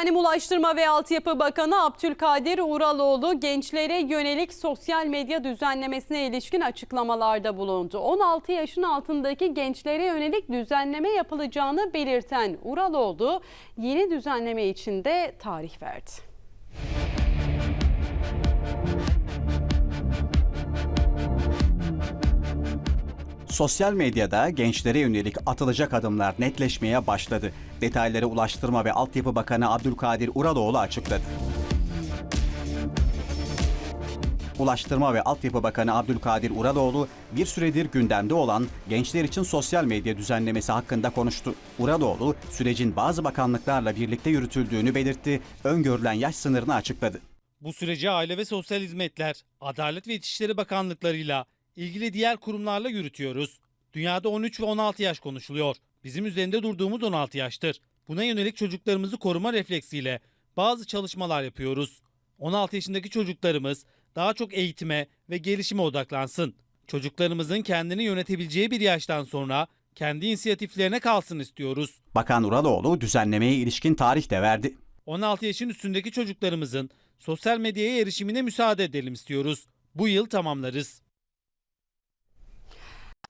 Efendim Ulaştırma ve Altyapı Bakanı Abdülkadir Uraloğlu gençlere yönelik sosyal medya düzenlemesine ilişkin açıklamalarda bulundu. 16 yaşın altındaki gençlere yönelik düzenleme yapılacağını belirten Uraloğlu yeni düzenleme için de tarih verdi. Sosyal medyada gençlere yönelik atılacak adımlar netleşmeye başladı. Detayları Ulaştırma ve Altyapı Bakanı Abdülkadir Uraloğlu açıkladı. Ulaştırma ve Altyapı Bakanı Abdülkadir Uraloğlu bir süredir gündemde olan gençler için sosyal medya düzenlemesi hakkında konuştu. Uraloğlu sürecin bazı bakanlıklarla birlikte yürütüldüğünü belirtti, öngörülen yaş sınırını açıkladı. Bu süreci Aile ve Sosyal Hizmetler, Adalet ve İçişleri Bakanlıklarıyla, ilgili diğer kurumlarla yürütüyoruz. Dünyada 13 ve 16 yaş konuşuluyor. Bizim üzerinde durduğumuz 16 yaştır. Buna yönelik çocuklarımızı koruma refleksiyle bazı çalışmalar yapıyoruz. 16 yaşındaki çocuklarımız daha çok eğitime ve gelişime odaklansın. Çocuklarımızın kendini yönetebileceği bir yaştan sonra kendi inisiyatiflerine kalsın istiyoruz. Bakan Uraloğlu düzenlemeye ilişkin tarih de verdi. 16 yaşın üstündeki çocuklarımızın sosyal medyaya erişimine müsaade edelim istiyoruz. Bu yıl tamamlarız.